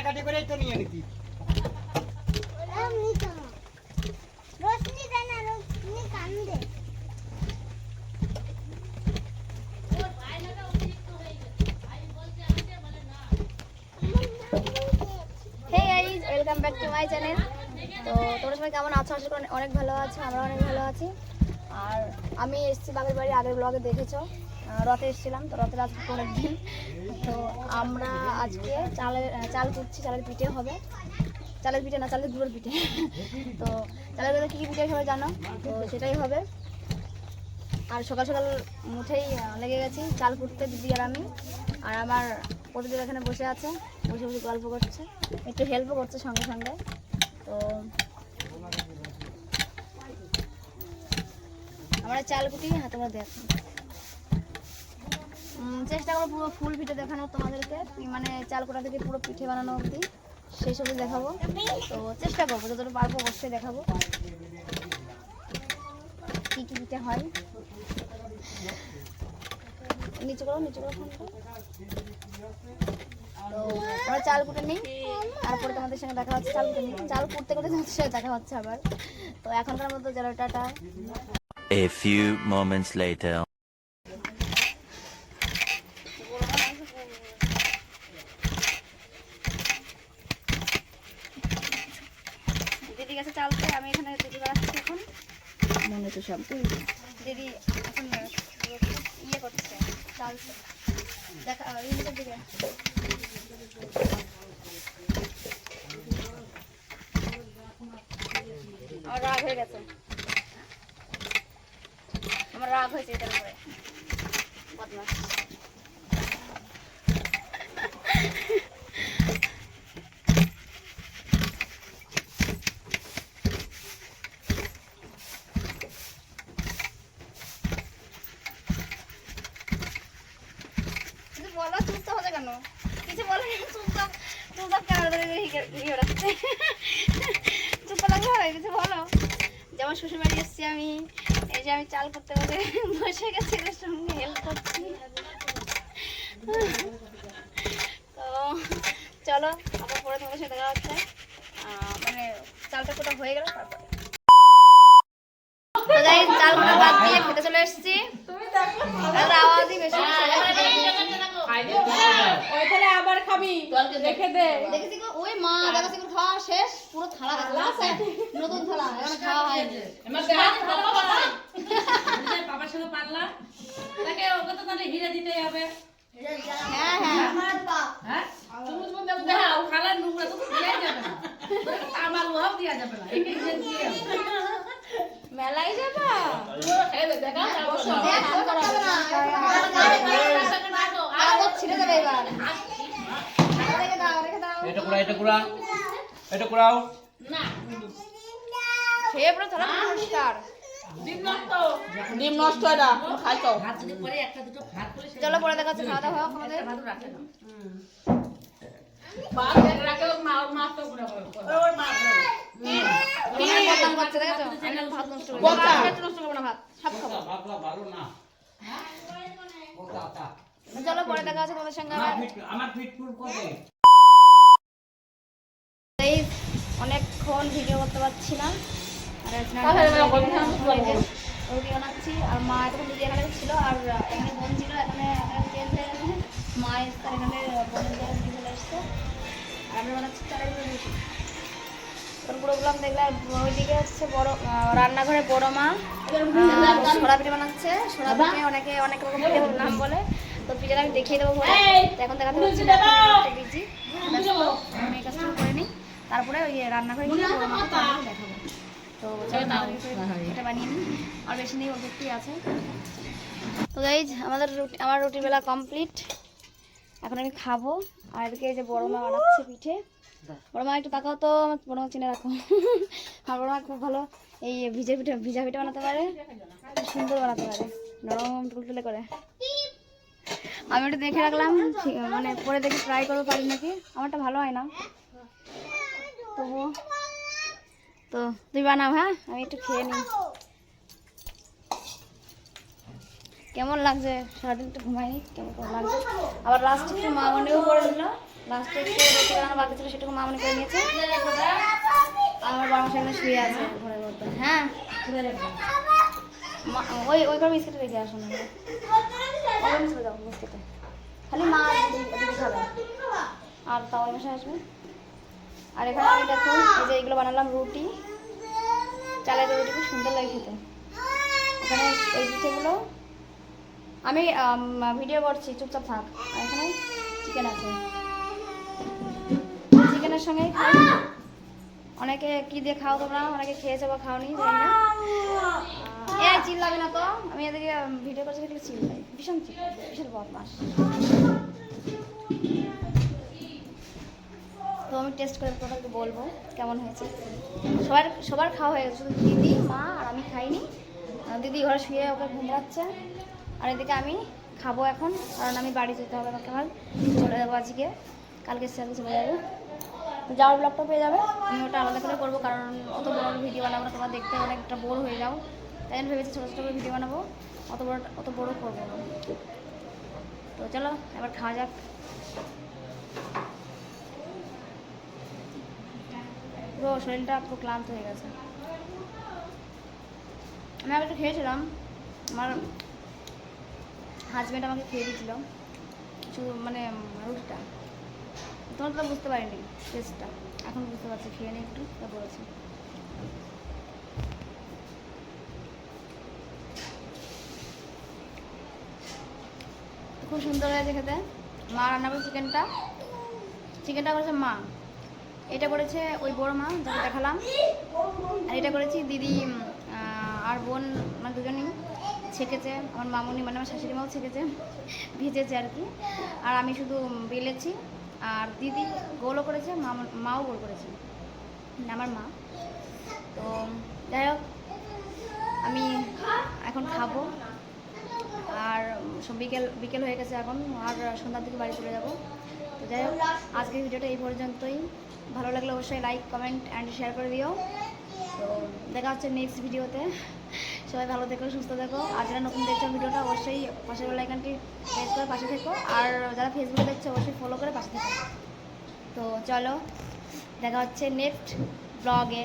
কাটাকাটি করেই তো নিয়ে নিতি। Welcome back to my channel তো তোমরা সবাই কেমন আছো? আশা করি অনেক ভালো আছো আমরা অনেক ভালো আছি। আর আমি এসেছি বাপের বাড়ি আগের ব্লগে দেখেছ? রথে এসেছিলাম, তো রথের আজকে পরের দিন। তো আমরা আজকে চালের চাল কুটছি চালের পিঠে হবে। চালের পিঠে না, চালের গুঁড়োর পিঠে। তো চালের পিঠে কী কী পিঠে হবে জানো? তো সেটাই হবে। আর সকাল সকাল মুঠেই লেগে গেছি চাল কুটতে দিদি আর আমি। আর আমার প্রতিদিন এখানে বসে আছে, বসে বসে গল্প করছে। একটু হেল্পও করছে সঙ্গে সঙ্গে। তো আমরা চাল কুটি হ্যাঁ তোমরা দেখো। চেষ্টা করব পুরো ফুল পিঠে দেখানো তোমাদেরকে। মানে চাল কোটা থেকে পুরো পিঠে বানানো অবধি। সেই সবই দেখাবো। তো চেষ্টা করব, যতটুকু পারব অবশ্যই দেখাবো। কী কী পিঠে হয়? নিচে করো নিচে করো তো আমরা চাল কুটে নিই, তারপরে তোমাদের সঙ্গে দেখা হচ্ছে চাল কুটে নিই চাল কুটতে করতে তোমাদের সঙ্গে দেখা হচ্ছে আবার। তো এখনকার মতো চলো টাটা A few moments later. দিদি গেছে চালতে আমি এখানে বানাচ্ছি এখন। মনে তো সব দিদি এখন ইয়ে করছে দেখা ইয়েটার দিকে আমার রাগ হয়ে গেছে। আমার রাগ হয়েছে এটার উপরে। বদমাস কিছু বলো চুপচাপ হচ্ছে কেন? কিছু বলো চুপচাপ চুপচাপ কেন চুপ হবে কিছু বলো? যেমন শ্বশুর বাড়ি এসেছি আমি এই যে আমি চাল করতে করতে বসে গেছি এদের সঙ্গে হেল্প করছি। তো চলো আবার পরে তোমাদের সাথে দেখা হচ্ছে। মানে চালটা কোটা হয়ে গেল তারপরে। চাল কোটা বাদ দিয়ে খেতে চলে এসেছি। আওয়াজই বেশি ওইখানে আবার খাবি দেখে দে দেখেছি ওই মা দেখাচ্ছি খাওয়া শেষ পুরো থালা গেছে নতুন থালা এখন খাওয়া হয়নি বাবার সাথে পারলা তাকে ওকে তো তাহলে হিরে দিতে হবে হ্যাঁ হ্যাঁ হ্যাঁ তুমি তুমি দেবো দেখাও নোংরা তো দেওয়া যাবে না আমার লোহাও দেওয়া যাবে না একে হিরে দিয়ে মেলাই যাবা দেখ। কাগজ ছিঁড়ে যাবে এবার রেখে দাও রেখে দাও এটা কুড়া এটা কুড়া এটা কুড়াও। খেয়ে পুরো থালা পরিষ্কার। ডিম নষ্ট হয় খাই তো চলো পরে দেখা হচ্ছে খাওয়া দাওয়া আমাদের। ভাত নষ্ট ভাত নষ্ট করব না ভাত। সব খাব। ভালো না। চলো পরে দেখা তোমাদের সঙ্গে আমার এই অনেকক্ষণ ভিডিও করতে পারছি না। আর রুটি বানাচ্ছি। আর মা এতক্ষণ দিদি এখানে ছিল আর এখানে বোন ছিল এখানে এখানে চেঞ্জ হয়ে গেছে মা এসছে আর এখানে বোনের জায়গায় চলে এসছে। আর আমি বানাচ্ছি চালের রুটি। পুরো ব্লগ দেখলে ওইদিকে হচ্ছে বড় রান্নাঘরে বড় মা। পিঠে বানাচ্ছে। পিঠে অনেকে অনেক রকম নাম বলে। তো পিঠেটা আমি দেখিয়ে দেবো পরে। তো এখন দেখাতে পারছি না বিজি আমি এই কাজটা করে নিই। তারপরে ওই গিয়ে মাকে তোমাদেরকে দেখাবো। তো চলো এটা বানিয়ে নিই। আর বেশি নেই অল্প আছে। তো গাইজ আমাদের রুটি আমার রুটির বেলা কমপ্লিট এখন আমি খাব। আর এদিকে এই যে বড় মা বানাচ্ছে পিঠে। বড় মা একটু তাকাও তো আমার বড় মা চিনে রাখো। আমার বড় মা খুব ভালো এই ভিজে পিঠে ভিজা পিঠে বানাতে পারে। খুব সুন্দর বানাতে পারে। নরম তুলতুলে করে। আমি ওটা দেখে রাখলাম মানে পরে দেখে ট্রাই করব পারি নাকি আমারটা ভালো হয় না। তবুও, তো তুই বানাও হ্যাঁ? আমি একটু খেয়ে নিই। কেমন লাগছে? সারাদিন একটু ঘুমাইনি, কেমন কেমন লাগছে? আবার লাস্টে একটু মা মনেও করে দিল লাস্টে একটু রুটি বানানো বাকি ছিল, সেটুকু মা মনে করে নিয়েছে। আমার বাবা এখানে শুয়ে আছে ঘরের মধ্যে হ্যাঁ? ওই ওই ঘরে বিস্কিট রেখে আসুন খালি মা আর দিদি দিদি খাবে আর তাও মশাই আসবে। আর এখানে আমি দেখুন এই যে এইগুলো বানালাম রুটি। চালের রুটি খুব সুন্দর লাগে খেতে। এখানে এই পিঠেগুলো আমি ভিডিও করছি, চুপচাপ থাক। আর এখানে চিকেন আছে। চিকেনের সঙ্গে অনেকে কি দিয়ে খাও তোমরা? অনেকে খেয়েছো বা খাওনি, জানি না। এই চিল্লাবে না তো। আমি এদিকে ভিডিও করছি চিল্লাই ভীষণ ভীষণ বদমাস তো আমি টেস্ট করে তোমাদেরকে বলব কেমন হয়েছে। সবার সবার খাওয়া হয়ে গেছে। দিদি, মা আর আমি খাইনি। দিদি ঘরে শুয়ে ওকে ঘুমড়াচ্ছে আর এদিকে আমি খাব এখন, কারণ আমি বাড়ি যেতে হবে আমাকে আমার চলে যাব আজকে। কালকে স্যারে চলে যাব। যাওয়ার ব্লগটা পেয়ে যাবে। আমি ওটা আলাদা করে করব, কারণ অত বড় ভিডিও বানাবো তোমরা দেখতে অনেকটা বোর হয়ে যাও। তাই আমি ভেবেছি ছোটো ছোটো ভিডিও বানাবো। অত বড় অত বড় করব না। তো চলো, এবার খাওয়া যাক। পুরো শরীরটা পুরো ক্লান্ত হয়ে গেছে। আমি আগে একটু খেয়েছিলাম। আমার হাজব্যান্ড আমাকে খেয়ে দিয়েছিল। কিছু মানে রুটিটা। তোমরা তো বুঝতে পারিনি টেস্টটা এখন বুঝতে পারছি, খেয়ে নিই একটু বলেছি। খুব সুন্দর হয়েছে খেতে মা রান্না করে চিকেনটা। চিকেনটা করেছে মা। এটা করেছে ওই বড় মা, যাকে দেখালাম। আর এটা করেছি দিদি আর বোন মানে দুজনেই ছেঁকেছে। আমার মামুনি মানে আমার শাশুড়ি মাও ছেঁকেছে, ভিজেছে আর কি। আর আমি শুধু বেলেছি। আর দিদি গোলও করেছে মাও গোল করেছে। আমার মা। তো, যাই হোক, আমি এখন খাব। আর বিকেল বিকেল হয়ে গেছে এখন, আর সন্ধ্যার দিকে বাড়ি চলে যাব। তো যাই হোক, আজকের ভিডিওটা এই পর্যন্তই। ভালো লাগলে অবশ্যই লাইক কমেন্ট অ্যান্ড শেয়ার করে দিও। তো দেখা হচ্ছে নেক্সট ভিডিওতে। সবাই ভালো থেকো, সুস্থ থেকো। আর যারা নতুন দেখছ ভিডিওটা, অবশ্যই পাশের লাইকানটি প্রেস করে পাশে থেকো। আর যারা ফেসবুকে দেখছ, অবশ্যই ফলো করে পাশে থেকো। তো চলো, দেখা হচ্ছে নেক্সট ব্লগে